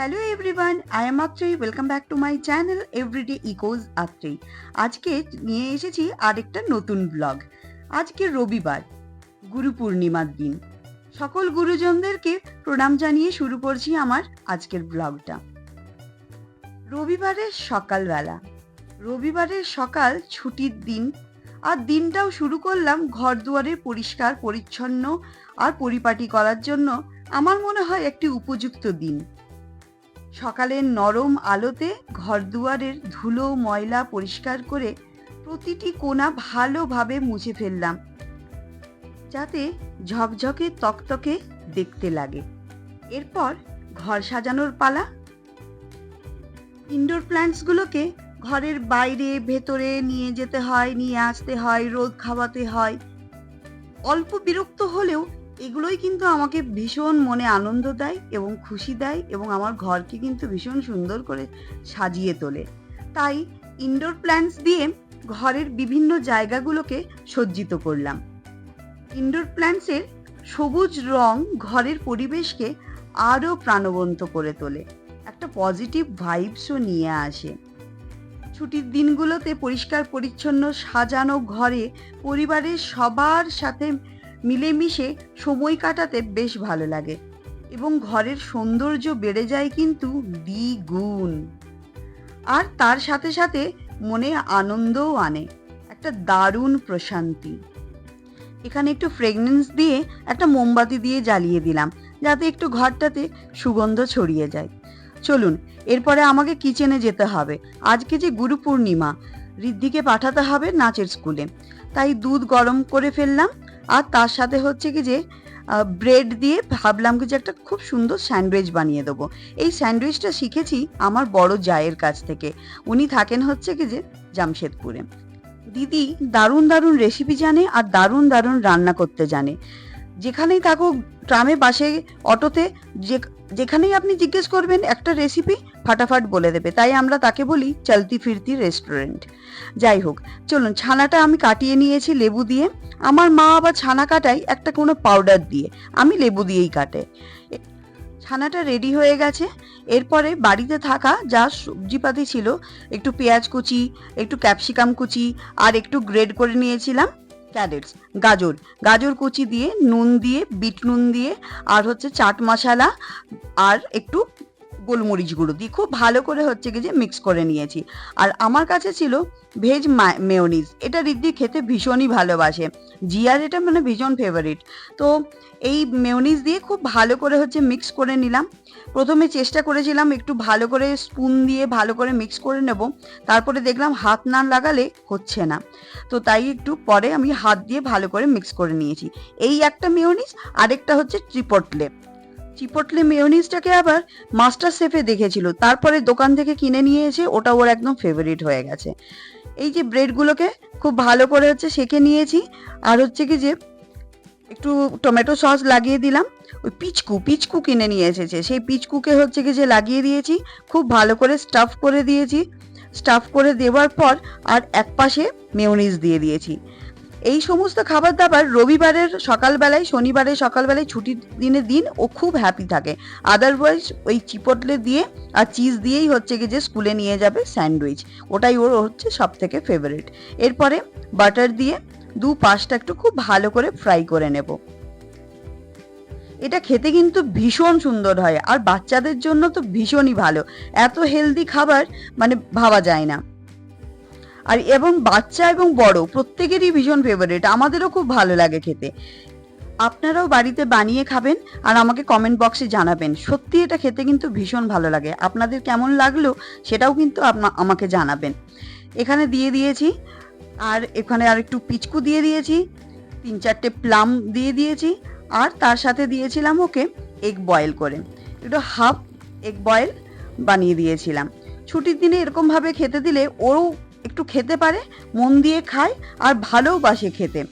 Hello everyone I am Atreyee welcome back to my channel everyday echoes Atreyee আজকে নিয়ে এসেছি আরেকটা নতুন ব্লগ আজকে রবিবার, গুরু পূর্ণিমার দিন। সকল গুরুজনদেরকে প্রণাম জানিয়ে শুরু করছি আমার আজকের ব্লগটা রবিবারের সকালবেলা, রবিবারের সকাল ছুটির দিন, আর দিনটাও শুরু করলাম ঘর দুয়ারে পরিষ্কার, পরিচ্ছন্ন আর পরিপাটি করার জন্য। আমার মনে হয় একটি উপযুক্ত দিন। সকালের নরম আলোতে ঘরদুয়ারের ধুলো ময়লা পরিষ্কার করে প্রতিটি কোণা ভালোভাবে মুছে ফেললাম, যাতে ঝকঝকে তকতকে দেখতে লাগে। এরপর ঘর সাজানোর পালা। ইনডোর প্ল্যান্টসগুলোকে ঘরের বাইরে, ভেতরে নিয়ে যেতে হয়, নিয়ে আসতে হয়, রোদ খাওয়াতে হয়। অল্প বিরক্ত হলেও এগুলোই কিন্তু আমাকে ভীষণ মনে আনন্দ দেয় এবং খুশি দেয় এবং আমার ঘরকে কিন্তু ভীষণ সুন্দর করে সাজিয়ে তোলে। তাই ইনডোর প্ল্যান্টস দিয়ে ঘরের বিভিন্ন জায়গাগুলোকে সজ্জিত করলাম। ইনডোর প্ল্যান্টসের সবুজ রং ঘরের পরিবেশকে আরও প্রাণবন্ত করে তোলে। একটা পজিটিভ ভাইবসও নিয়ে আসে। ছুটির দিনগুলোতে পরিষ্কার পরিচ্ছন্ন সাজানো ঘরে পরিবারের সবার সাথে মিলেমিশে সময় কাটাতে বেশ ভালো লাগে এবং ঘরের সৌন্দর্য বেড়ে যায় কিন্তু দ্বিগুণ। আর তার সাথে সাথে মনে আনন্দও আনে, একটা দারুণ প্রশান্তি। এখানে একটু ফ্রেগনেন্স দিয়ে একটা মোমবাতি দিয়ে জ্বালিয়ে দিলাম, যাতে একটু ঘরটাতে সুগন্ধ ছড়িয়ে যায়। চলুন, এরপরে আমাকে কিচেনে যেতে হবে। আজকে যে গুরু পূর্ণিমা, ঋদ্ধিকে পাঠাতে হবে নাচের স্কুলে তাই দুধ গরম করে ফেললাম আর তার সাথে হচ্ছে কি যে ব্রেড দিয়ে ভাবলাম কি যে একটা খুব সুন্দর স্যান্ডউইচ বানিয়ে দেবো। এই স্যান্ডউইচটা শিখেছি আমার বড় জায়ের কাছ থেকে। উনি থাকেন হচ্ছে কি যে, জামশেদপুরে। দিদি দারুণ দারুণ রেসিপি জানে আর দারুণ দারুণ রান্না করতে জানে। যেখানেই থাকুক, ট্রামে, বাসে, অটোতে, যে, যেখানেই আপনি জিজ্ঞেস করবেন, একটা রেসিপি ফাটাফাট বলে দেবে। তাই আমরা তাকে বলি চলতি ফিরতি রেস্টুরেন্ট যাই হোক, চলুন, ছানাটা আমি কাটিয়ে নিয়েছি লেবু দিয়ে। আমার মা আবার ছানা কাটাই একটা কোনো পাউডার দিয়ে। আমি লেবু দিয়েই কাটে। ছানাটা রেডি হয়ে গেছে। এরপরে বাড়িতে থাকা যা সবজিপাতি ছিল, একটু পেঁয়াজ কুচি, একটু ক্যাপসিকাম কুচি, আর একটু গ্রেড করে নিয়েছিলাম। ক্যারেটস গাজর। গাজর কুচি দিয়ে, নুন দিয়ে, বিট নুন দিয়ে, আর হচ্ছে চাট মশালা, আর একটু গোলমরিচ গুঁড়ো দিয়ে খুব ভালো করে হচ্ছে কি যে মিক্স করে নিয়েছি। আর আমার কাছে ছিল ভেজ মেয়নিজ এটা রিদ্ধি খেতে ভীষণই ভালোবাসে। জিয়ার এটা মানে ভীষণ ফেভারিট তো এই মেয়নিজ দিয়ে খুব ভালো করে হচ্ছে মিক্স করে নিলাম। প্রথমে চেষ্টা করেছিলাম একটু ভালো করে স্পুন দিয়ে ভালো করে মিক্স করে নেব। তারপরে দেখলাম হাত না লাগালে হচ্ছে না। তো তাই একটু পরে আমি হাত দিয়ে ভালো করে মিক্স করে নিয়েছি। এই একটা মেয়নিজ আরেকটা হচ্ছে ট্রিপটলে চিপটলে মেয়নিজটাকে আবার মাস্টার শেফে দেখেছিল। তারপরে দোকান থেকে কিনে নিয়ে এসে ওটা ওর একদম ফেভারিট হয়ে গেছে। এই যে ব্রেডগুলোকে খুব ভালো করে হচ্ছে সেঁকে নিয়েছি। আর হচ্ছে কি যে একটু টমেটো সস লাগিয়ে দিলাম। ওই পিচকু পিচকু কিনে নিয়ে এসেছে। সেই পিচকুকে হচ্ছে কি যে লাগিয়ে দিয়েছি। খুব ভালো করে স্টাফ করে দিয়েছি। স্টাফ করে দেওয়ার পর আর এক পাশে মেয়নিজ দিয়ে দিয়েছি। এই সমস্ত খাবার দাবার রবিবারের সকালবেলায়, শনিবারের সকালবেলায় ছুটির দিনের দিন ও খুব হ্যাপি থাকে। আদারওয়াইজ ওই চিপটলে দিয়ে আর চিজ দিয়েই হচ্ছে কি যে স্কুলে নিয়ে যাবে স্যান্ডউইচ ওটাই ওর হচ্ছে সব থেকে ফেভারিট এরপরে বাটার দিয়ে দু পাশটা একটু খুব ভালো করে ফ্রাই করে নেব। এটা খেতে কিন্তু ভীষণ সুন্দর হয়, আর বাচ্চাদের জন্য তো ভীষণই ভালো। এত হেলদি খাবার মানে ভাবা যায় না। আর এবং বাচ্চা এবং বড়, প্রত্যেকেরই ভীষণ ফেভারিট আমাদেরও খুব ভালো লাগে খেতে। আপনারাও বাড়িতে বানিয়ে খাবেন আর আমাকে কমেন্ট বক্সে জানাবেন। সত্যি এটা খেতে কিন্তু ভীষণ ভালো লাগে। আপনাদের কেমন লাগল সেটাও কিন্তু আমাকে জানাবেন। এখানে দিয়ে দিয়েছি, আর এখানে আর একটু পিচকু দিয়ে দিয়েছি, তিন চারটে প্লাম দিয়ে দিয়েছি, আর তার সাথে দিয়েছিলাম ওকে এগ বয়েল করে। একটু হাফ এগ বয়েল বানিয়ে দিয়েছিলাম। ছুটির দিনে এরকমভাবে খেতে দিলে ওরও একটু খেতে পারে, মন দিয়ে খায় আর ভালোবাসে খেতে।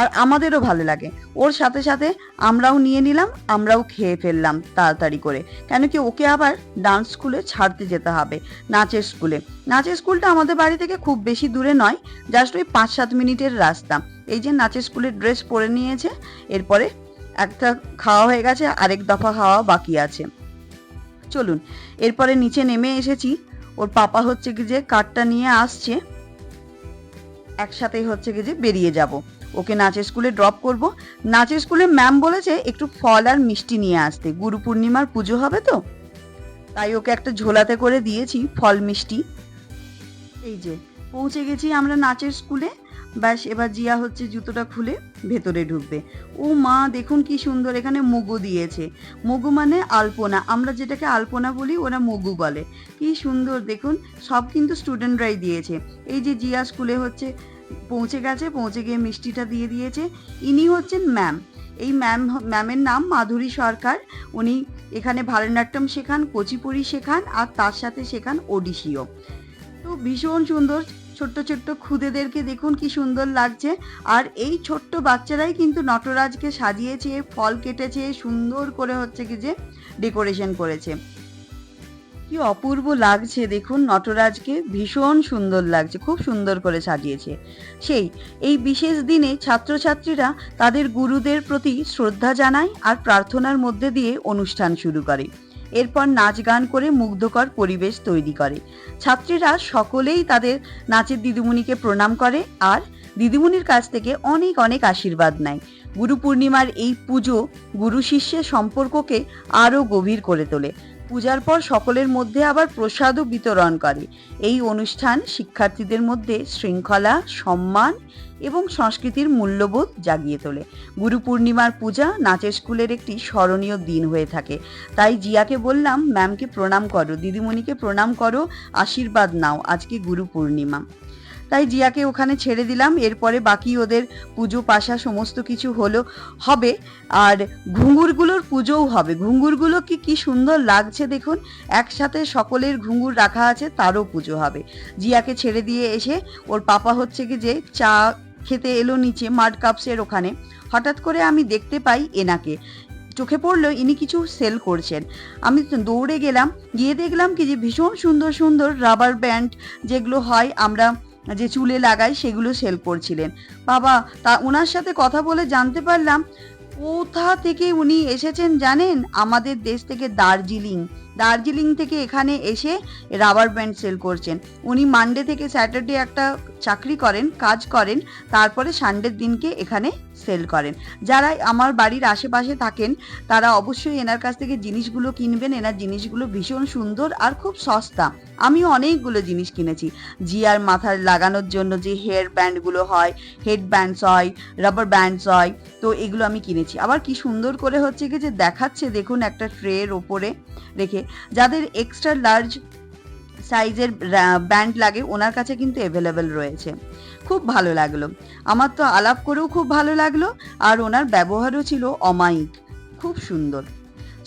আর আমাদেরও ভালো লাগে। ওর সাথে সাথে আমরাও নিয়ে নিলাম, আমরাও খেয়ে ফেললাম তাড়াতাড়ি করে। কেন কি ওকে আবার ডান্স স্কুলে ছাড়তে যেতে হবে, নাচের স্কুলে নাচের স্কুলটা আমাদের বাড়ি থেকে খুব বেশি দূরে নয় জাস্ট ওই পাঁচ সাত মিনিটের রাস্তা। এই যে নাচের স্কুলের ড্রেস পরে নিয়েছে, এরপরে একটা খাওয়া হয়ে গেছে, আরেক দফা খাওয়া বাকি আছে। চলুন, এরপরে নিচে নেমে এসেছি। ওর পাপা হচ্ছে কি যে কার্ডটা নিয়ে আসছে, একসাথেই হচ্ছে কি যে বেরিয়ে যাব। ওকে নাচের স্কুলে ড্রপ করব। নাচের স্কুলে ম্যাম বলেছে একটু ফল আর মিষ্টি নিয়ে আসতে। গুরু পূর্ণিমার পুজো হবে তো? তাই ওকে একটা ঝোলাতে করে দিয়েছি ফল মিষ্টি। এই যে, পৌঁছে গেছি আমরা নাচের স্কুলে ব্যাস, এবার জিয়া হচ্ছে জুতোটা খুলে ভেতরে ঢুকবে। ও মা, দেখুন কি সুন্দর, এখানে মগু দিয়েছে। মগু মানে আলপনা, আমরা যেটাকে আলপনা বলি ওরা মগু বলে। কি সুন্দর, দেখুন, সব কিন্তু স্টুডেন্টরাই দিয়েছে। এই যে জিয়া স্কুলে হচ্ছে, পৌঁছে গেছে, পৌঁছে গিয়ে মিষ্টিটা দিয়ে দিয়েছে। ইনি হচ্ছেন ম্যাম। এই ম্যাম, ম্যামের নাম মাধুরী সরকার। উনি এখানে ভারতনাট্যম শেখান কুচিপুড়ি শেখান, আর তার সাথে শেখান ওডিসিও তো ভীষণ সুন্দর ছোট্ট ছোট্ট খুদেদেরকে দেখুন কি সুন্দর লাগছে। আর এই ছোট্ট বাচ্চারাই কিন্তু নটরাজকে সাজিয়েছে, ফল কেটেছে, সুন্দর করে হচ্ছে কি যে ডেকোরেশন করেছে। কি অপূর্ব লাগছে দেখুন নটরাজকে, ভীষণ সুন্দর লাগছে, খুব সুন্দর করে সাজিয়েছে। সেই, এই বিশেষ দিনে ছাত্রছাত্রীরা তাদের গুরুদের প্রতি শ্রদ্ধা জানায় আর প্রার্থনার মধ্যে দিয়ে অনুষ্ঠান শুরু করে। এরপর নাচ গান করে মুগ্ধকর পরিবেশ তৈরি করে। ছাত্রীরা সকলেই তাদের নাচের দিদিমণিকে প্রণাম করে আর দিদিমণির কাছ থেকে অনেক অনেক আশীর্বাদ নেয়। গুরু পূর্ণিমার এই পুজো গুরু শিষ্যের সম্পর্ককে আরও গভীর করে তোলে। পূজার পর সকলের মধ্যে আবার প্রসাদও বিতরণ করে। এই অনুষ্ঠান শিক্ষার্থীদের মধ্যে শৃঙ্খলা, সম্মান এবং সংস্কৃতির মূল্যবোধ জাগিয়ে তোলে। গুরু পূর্ণিমার পূজা নাচের স্কুলের একটি স্মরণীয় দিন হয়ে থাকে। তাই জিয়াকে বললাম, ম্যামকে প্রণাম করো, দিদিমণিকে প্রণাম করো, আশীর্বাদ নাও আজকে গুরু পূর্ণিমা। তাই জিয়াকে ওখানে ছেড়ে দিলাম। এরপরে বাকি ওদের পুজো, পাশা সমস্ত কিছু হলো, হবে। আর ঘুঙুরগুলোর পুজোও হবে। ঘুঙুরগুলো কি কি সুন্দর লাগছে দেখুন। একসাথে সকলের ঘুঙুর রাখা আছে, তারও পুজো হবে। জিয়াকে ছেড়ে দিয়ে এসে ওর পাপা হচ্ছে কি যে চা খেতে এলো নিচে, মাড কাপসের ওখানে। হঠাৎ করে আমি দেখতে পাই এনাকে। চোখে পড়ল, ইনি কিছু সেল করছেন। আমি দৌড়ে গেলাম, গিয়ে দেখলাম কি যে ভীষণ সুন্দর সুন্দর রাবার ব্যান্ড যেগুলো হয়, আমরা যে চুলে লাগাই সেগুলো সেল করছিলেন। বাবা, তা ওনার সাথে কথা বলে জানতে পারলাম, কোথা থেকে উনি এসেছেন জানেন? আমাদের দেশ থেকে দার্জিলিং। দার্জিলিং থেকে এখানে এসে রাবার ব্যান্ড সেল করছেন। উনি মানডে থেকে স্যাটারডে একটা চাকরি করেন, কাজ করেন, তারপরে সানডের দিনকে এখানে সেল করেন। যারা আমার বাড়ির আশেপাশে থাকেন, তারা অবশ্যই এনার কাছ থেকে জিনিসগুলো কিনবেন। এনার জিনিসগুলো ভীষণ সুন্দর আর খুব সস্তা। আমি অনেকগুলো জিনিস কিনেছি। জিয়ার মাথার লাগানোর জন্য যে হেয়ার ব্যান্ডগুলো হয় হেড ব্যান্ডস হয় রাবার ব্যান্ডস হয়, তো এগুলো আমি কিনেছি। আবার কি সুন্দর করে হচ্ছে কি যে দেখাচ্ছে, দেখুন একটা ট্রের ওপরে রেখে। যাদের এক্সট্রা লার্জ সাইজের ব্যান্ড লাগে, ওনার কাছে কিন্তু অ্যাভেলেবেল রয়েছে। খুব ভালো লাগল। আমার তো আলাপ করেও খুব ভালো লাগল, আর ওনার ব্যবহারও ছিল অমায়িক। খুব সুন্দর।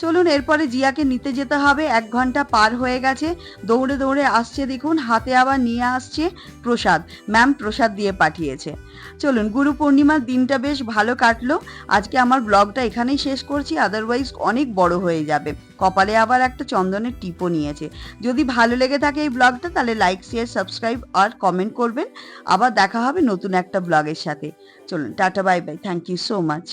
চলুন, এরপরে জিয়াকে নিতে যেতে হবে। এক ঘণ্টা পার হয়ে গেছে। দৌড়ে দৌড়ে আসছে, দেখুন, হাতে আবার নিয়ে আসছে প্রসাদ। ম্যাম প্রসাদ দিয়ে পাঠিয়েছে। চলুন, গুরু পূর্ণিমার দিনটা বেশ ভালো কাটলো। আজকে আমার ব্লগটা এখানেই শেষ করছি। আদারওয়াইজ অনেক বড় হয়ে যাবে। কপালে আবার একটা চন্দনের টিপও নিয়েছে। যদি ভালো লেগে থাকে এই ব্লগটা, তাহলে লাইক শেয়ার সাবস্ক্রাইব আর কমেন্ট করবেন। আবার দেখা হবে নতুন একটা ব্লগের সাথে। চলুন, tata bye bye thank you so much